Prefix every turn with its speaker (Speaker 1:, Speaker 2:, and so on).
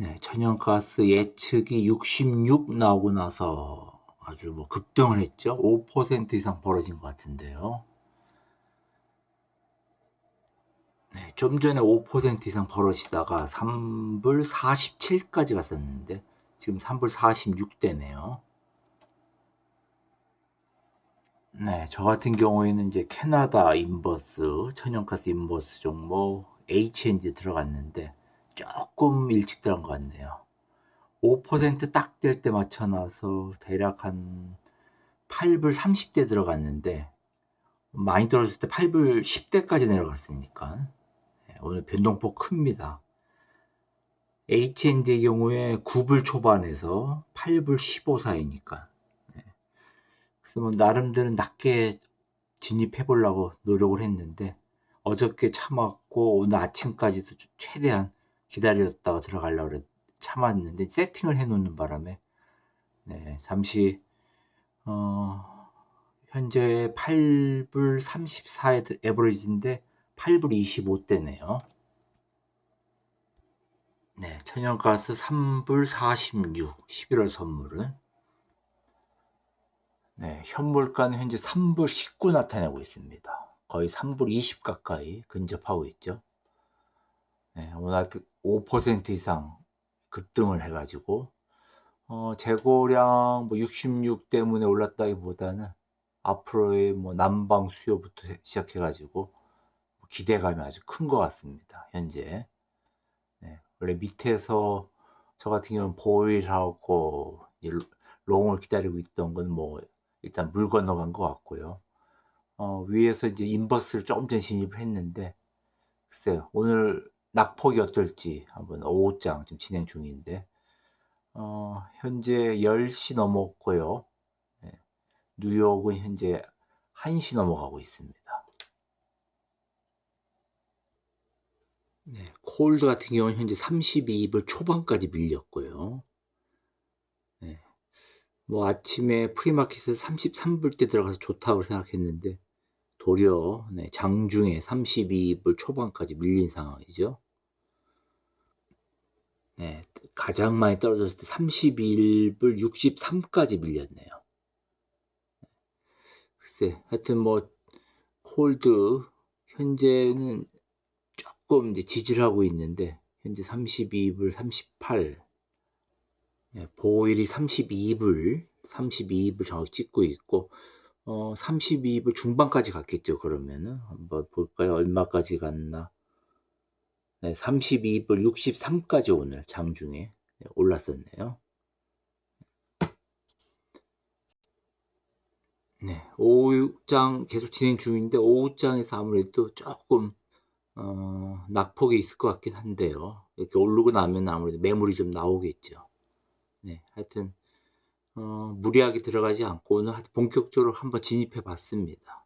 Speaker 1: 네, 천연가스 예측이 66 나오고 나서 아주 뭐 급등을 했죠. 5% 이상 벌어진 것 같은데요. 네, 좀 전에 5% 이상 벌어지다가 3불 47까지 갔었는데 지금 3불 46대네요. 네, 저 같은 경우에는 이제 캐나다 인버스, 천연가스 인버스 종목 HND 들어갔는데 조금 일찍 들어간 것 같네요. 5%딱 될 때 맞춰놔서 대략 한 8불 30대 들어갔는데 많이 떨어졌을 때 8불 10대까지 내려갔으니까 네, 오늘 변동폭 큽니다. HND의 경우에 9불 초반에서 8불 15 사이니까 그래서 뭐 나름대로 낮게 진입해 보려고 노력을 했는데 어저께 참았고 오늘 아침까지도 최대한 기다렸다가 들어가려고 참았는데 세팅을 해 놓는 바람에 네, 잠시 어, 현재 8불 34의 에버리지인데 8불 25대네요. 네, 천연가스 3불 46 11월 선물은 네, 현물가는 현재 3불 19 나타내고 있습니다. 거의 3불 20 가까이 근접하고 있죠. 네, 오늘 5% 이상 급등을 해가지고 어, 재고량 뭐 66 때문에 올랐다기보다는 앞으로의 뭐 난방 수요부터 시작해가지고 기대감이 아주 큰 것 같습니다. 현재 네, 원래 밑에서 저 같은 경우는 보일하고 롱을 기다리고 있던 건 뭐 일단 물 건너간 것 같고요. 어, 위에서 이제 인버스를 조금 전 진입을 했는데, 글쎄요, 오늘 낙폭이 어떨지 한번 5장 지금 진행 중인데, 어, 현재 10시 넘었고요. 네, 뉴욕은 현재 1시 넘어가고 있습니다. 네, 콜드 같은 경우는 현재 32불 초반까지 밀렸고요. 뭐 아침에 프리마켓에서 33불 때 들어가서 좋다고 생각했는데 도리어 네, 장중에 32불 초반까지 밀린 상황이죠. 네, 가장 많이 떨어졌을 때 31불 63까지 밀렸네요. 글쎄, 하여튼 뭐 콜드 현재는 조금 이제 지지하고 있는데 현재 32불 38 예, 보일이 32불, 32불 정확히 찍고 있고, 어, 32불 중반까지 갔겠죠, 그러면은. 한번 볼까요? 얼마까지 갔나? 네, 32불 63까지 오늘 장중에 네, 올랐었네요. 네, 오후장 계속 진행 중인데, 오후장에서 아무래도 조금, 어, 낙폭이 있을 것 같긴 한데요. 이렇게 오르고 나면 아무래도 매물이 좀 나오겠죠. 네, 하여튼 어, 무리하게 들어가지 않고 오늘 본격적으로 한번 진입해 봤습니다.